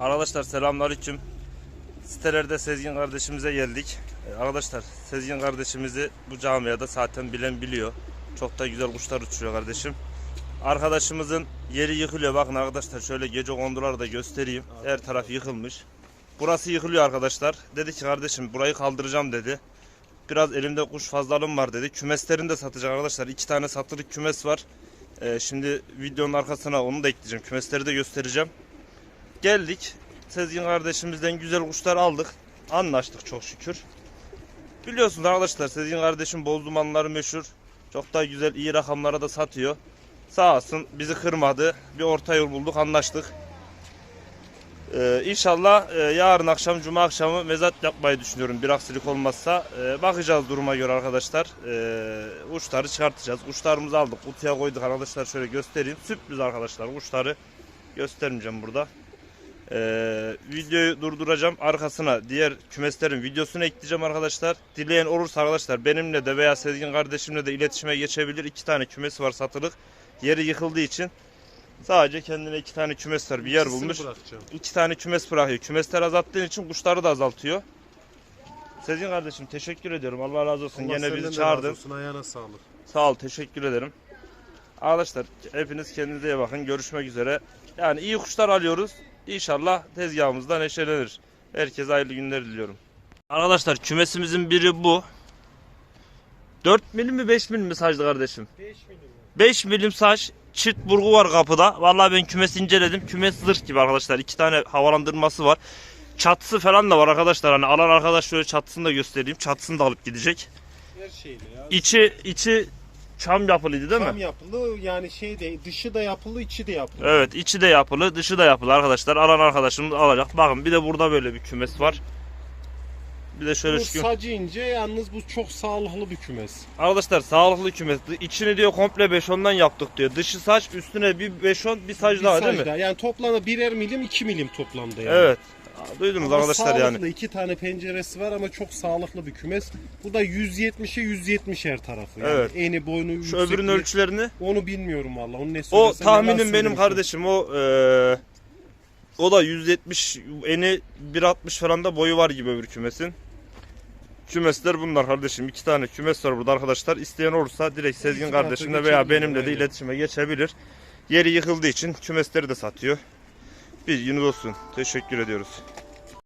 Arkadaşlar selamünaleyküm. Sitelerde Sezgin kardeşimize geldik. Ee, Arkadaşlar Sezgin kardeşimizi bu camiada zaten bilen biliyor. Çok da güzel kuşlar uçuruyor kardeşim. Arkadaşımızın yeri yıkılıyor. Bakın arkadaşlar şöyle gece konduları da göstereyim. Her taraf yıkılmış. Burası yıkılıyor arkadaşlar. Dedi ki kardeşim burayı kaldıracağım dedi. Biraz elimde kuş fazlalığım var dedi. Kümeslerini de satacak arkadaşlar. İki tane satılık kümes var. Ee, şimdi videonun arkasına onu da ekleyeceğim. Kümesleri de göstereceğim. Geldik. Sezgin kardeşimizden güzel kuşlar aldık. Anlaştık çok şükür. Biliyorsunuz arkadaşlar Sezgin kardeşim boz dumanları meşhur. Çok da güzel iyi rakamlara da satıyor. Sağ olsun bizi kırmadı. Bir orta yol bulduk anlaştık. Ee, inşallah e, yarın akşam cuma akşamı mezat yapmayı düşünüyorum bir aksilik olmazsa. Ee, bakacağız duruma göre arkadaşlar. Ee, uçları çıkartacağız. Kuşlarımızı aldık. Kutuya koyduk arkadaşlar şöyle göstereyim. Sürpriz arkadaşlar kuşları göstermeyeceğim burada. Ee, videoyu durduracağım. Arkasına diğer kümeslerin videosunu ekleyeceğim arkadaşlar. Dileyen olursa arkadaşlar benimle de veya Sezgin kardeşimle de iletişime geçebilir. İki tane kümesi var satılık. Yeri yıkıldığı için sadece kendine iki tane kümes var. Bir yer İkisini bulmuş. bırakacağım. İki tane kümes bırakıyor. Kümesler azalttığın için kuşları da azaltıyor. Sezgin kardeşim teşekkür ediyorum. Allah razı olsun. Allah Gene senden bizi de razı çağırdın. olsun, Ayağına sağlık. Sağ ol, teşekkür ederim. Arkadaşlar hepiniz kendinize iyi bakın. Görüşmek üzere. Yani iyi kuşlar alıyoruz. İnşallah tezgahımızda neşelenir. Herkese hayırlı günler diliyorum. Arkadaşlar kümesimizin biri bu. 4 milim mi 5 milim mi saçlı kardeşim? 5 milim. 5 milim saç çift burgu var kapıda. Vallahi ben kümesi inceledim. Kümes zırh gibi arkadaşlar. İki tane havalandırması var. Çatısı falan da var arkadaşlar. Hani alan arkadaş şöyle çatısını da göstereyim. Çatısını da alıp gidecek. Her şeyle ya. İçi içi çam yapılıydı değil mi? Tam yapılı yani şey de dışı da yapılı içi de yapılı. Evet içi de yapılı dışı da yapılı arkadaşlar. Alan arkadaşımız alacak. Bakın bir de burada böyle bir kümes var. Bir de şöyle Bu şu sacı ince yalnız bu çok sağlıklı bir kümes. Arkadaşlar sağlıklı kümes. İçini diyor komple 5-10'dan yaptık diyor. Dışı saç üstüne bir 5-10 bir saç Bir daha değil mi? sacda. Yani toplamda birer milim 2 milim toplamda yani. Evet. Duydunuz Ama arkadaşlar sağlıklı yani. iki tane penceresi var ama çok sağlıklı bir kümes. Bu da 170'e 170 her tarafı. Yani Evet. Eni boynu Şu yüksekliği- öbürünün ölçülerini Onu bilmiyorum valla. Onu ne o tahminim benim kardeşim o eee, o da 170 eni 1.60 falan da boyu var gibi öbür kümesin. Kümesler bunlar kardeşim. iki tane kümes var burada arkadaşlar. İsteyen olursa direkt Sezgin kardeşimle veya benimle de iletişime geçebilir. Yeri yıkıldığı için kümesleri de satıyor. Bilginiz olsun. Teşekkür ediyoruz.